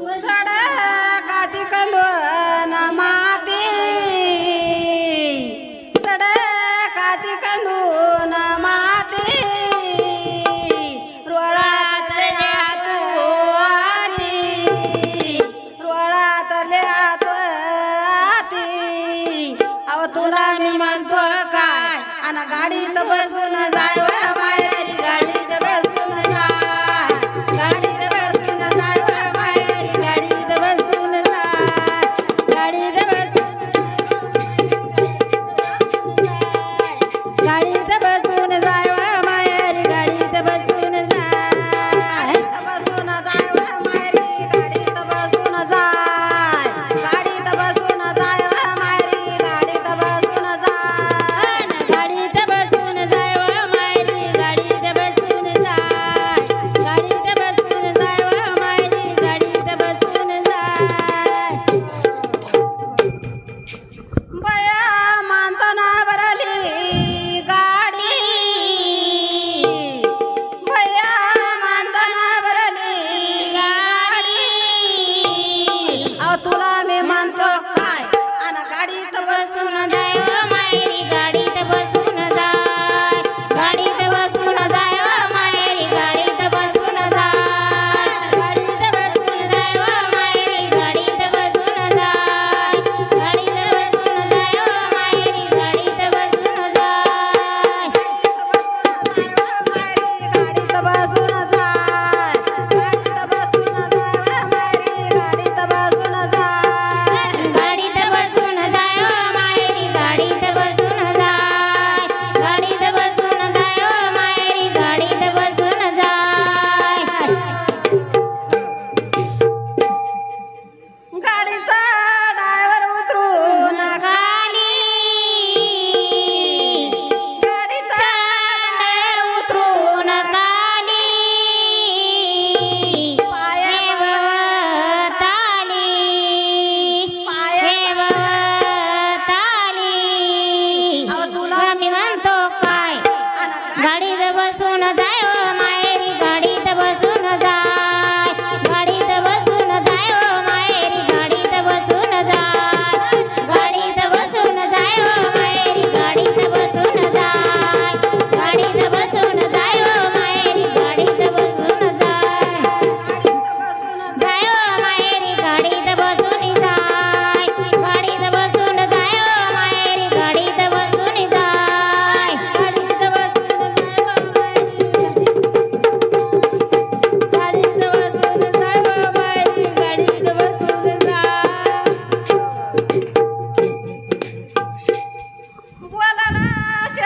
सडकाची कंदोन माती. सडकाची कंदोन माती. रोळातले आती. रोळातले आती. अव तुला मी म्हणतो काय? आणि गाडीत बसून जाय माहेरी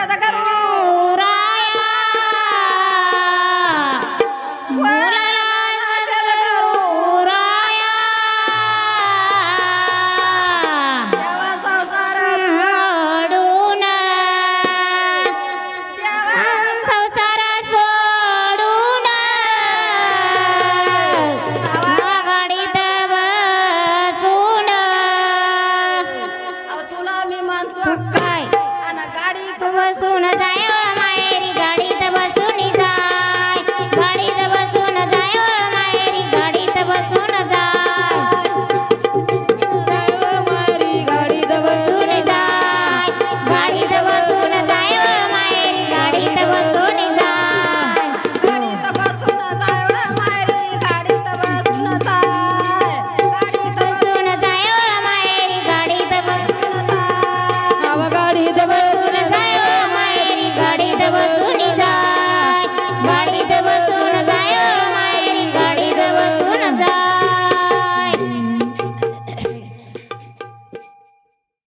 da garota.